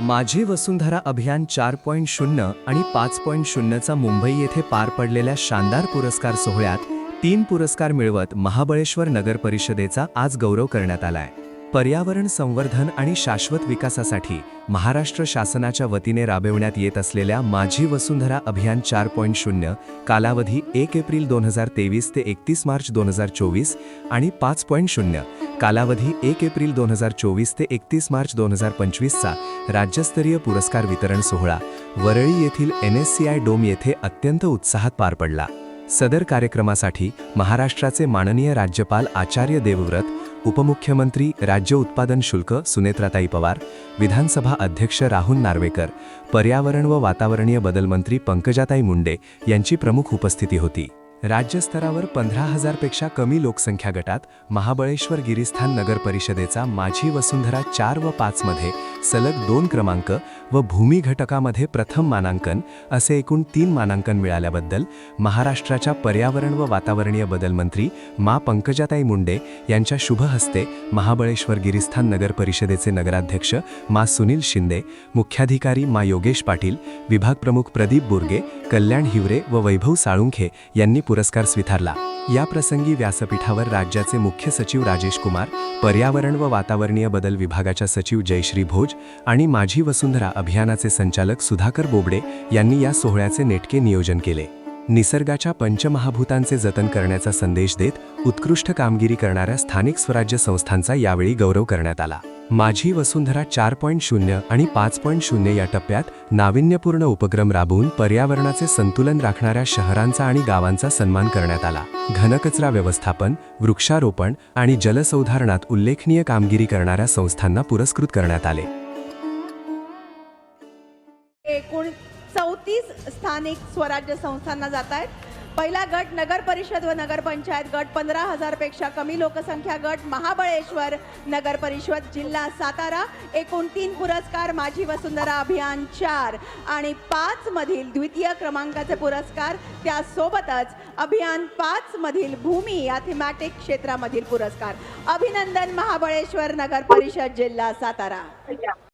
माझे वसुंधरा अभियान चार पॉईंट शून्य आणि पाच पॉईंट शून्यचा मुंबई येथे पार पडलेल्या शानदार पुरस्कार सोहळ्यात तीन पुरस्कार मिळवत महाबळेश्वर नगर परिषदेचा आज गौरव करण्यात आलाय. पर्यावरण संवर्धन आणि शाश्वत विकासासाठी महाराष्ट्र शासनाच्या वतीने राबविण्यात येत असलेल्या माझी वसुंधरा अभियान चार पॉईंट शून्य कालावधी एक एप्रिल दोन हजार तेवीस ते एकतीस मार्च दोन हजार चोवीस आणि पाच पॉईंट शून्य कालावधी एक एप्रिल दोन हजार चोवीस ते एकतीस मार्च दोन हजार पंचवीसचा राज्यस्तरीय पुरस्कार वितरण सोहळा वरळी येथील N S C I dome येथे अत्यंत उत्साहात पार पडला. सदर कार्यक्रमासाठी महाराष्ट्राचे माननीय राज्यपाल आचार्य देवव्रत उपमुख्यमंत्री राज्य उत्पादन शुल्क सुनेत्राताई पवार विधानसभा अध्यक्ष राहुल नार्वेकर पर्यावरण व वातावरणीय बदल मंत्री पंकजाताई मुंडे यांची प्रमुख उपस्थिती होती. राज्यस्तरावर पंधरा हजारपेक्षा कमी लोकसंख्या गटात महाबळेश्वर गिरिस्थान नगर परिषदेचा माझी वसुंधरा चार व पाचमध्ये सलग दोन क्रमांक व भूमी घटकामध्ये प्रथम मानांकन असे एकूण तीन मानांकन मिळाल्याबद्दल महाराष्ट्राच्या पर्यावरण व वातावरणीय बदल मंत्री मा पंकजाताई मुंडे यांच्या शुभ हस्ते महाबळेश्वर गिरिस्थान नगर परिषदेचे नगराध्यक्ष मा सुनील शिंदे मुख्याधिकारी मा योगेश पाटील विभाग प्रमुख प्रदीप बोरगे कल्याण हिवरे व वैभव साळुंखे यांनी पुरस्कार स्वीकारला. या प्रसंगी व्यासपीठावर राज्याचे मुख्य सचिव राजेश कुमार पर्यावरण व वातावरणीय बदल विभागाच्या सचिव जयश्री भोज आणि माझी वसुंधरा अभियानाचे संचालक सुधाकर बोबडे यांनी या सोहळ्याचे नेटके नियोजन केले. निसर्गाच्या पंचमहाभूतांचे जतन करण्याचा संदेश देत उत्कृष्ट कामगिरी करणाऱ्या स्थानिक स्वराज्य संस्थांचा यावेळी गौरव करण्यात आला. माझी वसुंधरा चार पॉईंट शून्य आणि पाच पॉईंट शून्य या टप्प्यात नाविन्यपूर्ण उपक्रम राबवून पर्यावरणाचे संतुलन राखणाऱ्या शहरांचा आणि गावांचा सन्मान करण्यात आला. घनकचरा व्यवस्थापन वृक्षारोपण आणि जलसंधारणात उल्लेखनीय कामगिरी करणाऱ्या संस्थांना पुरस्कृत करण्यात आले. एकूण चौतीस स्थानिक स्वराज्य संस्थांना जात आहेत. पहिला गट नगर परिषद व नगरपंचायत गट पंधरा हजारपेक्षा कमी लोकसंख्या गट महाबळेश्वर नगर परिषद जिल्हा सातारा. एकूण तीन पुरस्कार माझी वसुंधरा अभियान चार आणि पाचमधील द्वितीय क्रमांकाचे पुरस्कार त्यासोबतच अभियान पाचमधील भूमी या थीमॅटिक क्षेत्रामधील पुरस्कार. अभिनंदन महाबळेश्वर नगर परिषद जिल्हा सातारा.